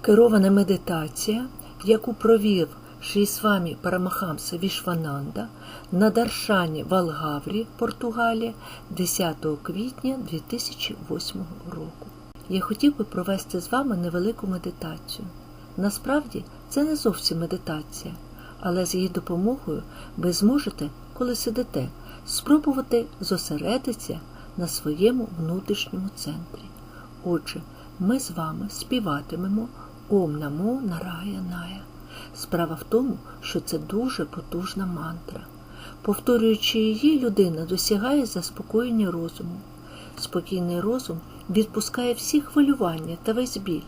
Керована медитація, яку провів Шрісвамі Парамахамса Вішвананда на Даршані в Алгаврі, Португалія, 10 квітня 2008 року. Я хотів би провести з вами невелику медитацію. Насправді це не зовсім медитація, але з її допомогою ви зможете, коли сидите, спробувати зосередитися на своєму внутрішньому центрі. Отже, ми з вами співатимемо Ом Намо Нарая Ная. Справа в тому, що це дуже потужна мантра. Повторюючи її, людина досягає заспокоєння розуму. Спокійний розум відпускає всі хвилювання та весь біль.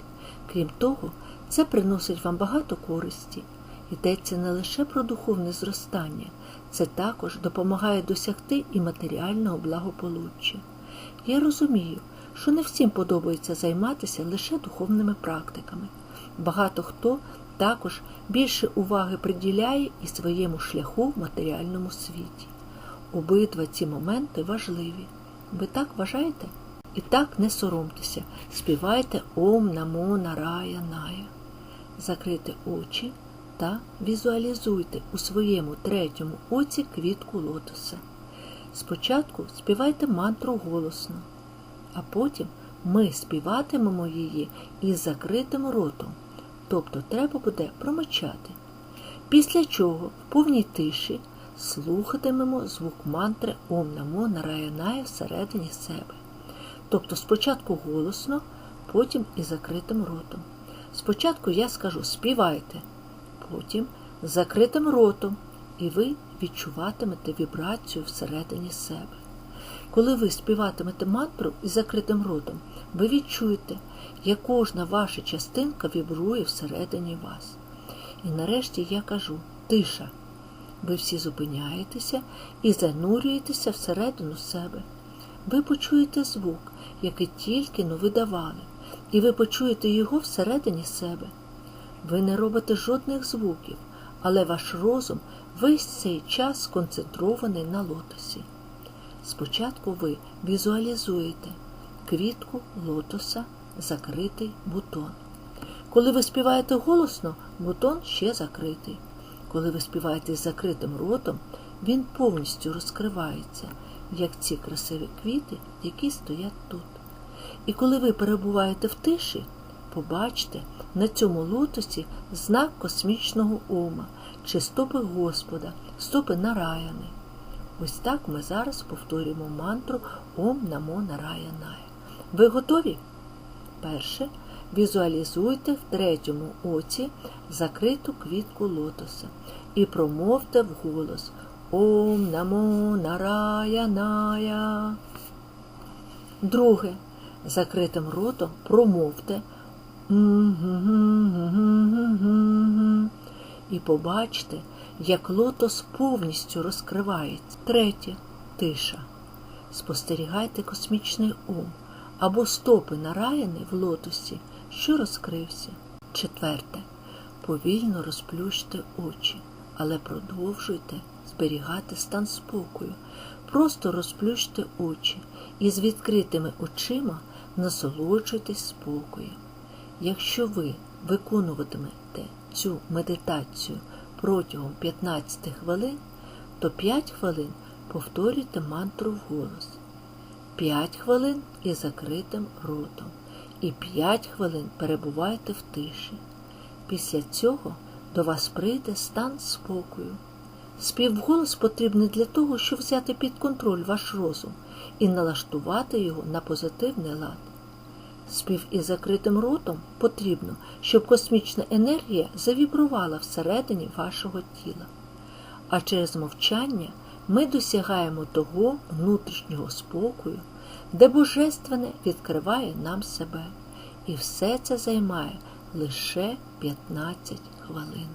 Крім того, це приносить вам багато користі. Йдеться не лише про духовне зростання, це також допомагає досягти і матеріального благополуччя. Я розумію, що не всім подобається займатися лише духовними практиками. Багато хто також більше уваги приділяє і своєму шляху в матеріальному світі. Обидва ці моменти важливі. Ви так вважаєте? І так не соромтеся, співайте Ом Намо Нарая Ная. Закрийте очі та візуалізуйте у своєму третьому оці квітку лотоса. Спочатку співайте мантру голосно, а потім ми співатимемо її із закритим ротом, тобто треба буде промочати. Після чого в повній тиші слухатимемо звук мантри Ом Намо Нараянає всередині себе. Тобто спочатку голосно, потім із закритим ротом. Спочатку я скажу співайте, потім закритим ротом, і ви відчуватимете вібрацію всередині себе. Коли ви співатимете мантру із закритим ротом, ви відчуєте, як кожна ваша частинка вібрує всередині вас. І нарешті я кажу тиша. Ви всі зупиняєтеся і занурюєтеся всередину себе. Ви почуєте звук, який тільки но видавали, і ви почуєте його всередині себе. Ви не робите жодних звуків, але ваш розум весь цей час сконцентрований на лотосі. Спочатку ви візуалізуєте квітку лотоса, закритий бутон. Коли ви співаєте голосно, бутон ще закритий. Коли ви співаєте з закритим ротом, він повністю розкривається, як ці красиві квіти, які стоять тут. І коли ви перебуваєте в тиші, побачте на цьому лотосі знак космічного ома чи стопи Господа, стопи нараяни. Ось так ми зараз повторюємо мантру Ом Намо Нарая Ная. Ви готові? Перше. Візуалізуйте в третьому оці закриту квітку лотоса і промовте вголос Ом Намо Нарая Ная. Друге. Закритим ротом промовте і побачте, як лотос повністю розкривається. Третє тиша. Спостерігайте космічний ум або стопи нараяни в лотосі, що розкрився. Четверте. Повільно розплющте очі, але продовжуйте зберігати стан спокою. Просто розплющте очі і з відкритими очима насолоджуйтесь спокоєм. Якщо ви виконуватимете цю медитацію протягом 15 хвилин, то 5 хвилин повторюйте мантру вголос, 5 хвилин із закритим ротом і 5 хвилин перебувайте в тиші. Після цього до вас прийде стан спокою. Співголос потрібний для того, щоб взяти під контроль ваш розум і налаштувати його на позитивний лад. Спів із закритим ротом потрібно, щоб космічна енергія завібрувала всередині вашого тіла. А через мовчання ми досягаємо того внутрішнього спокою, де Божественне відкриває нам себе. І все це займає лише 15 хвилин.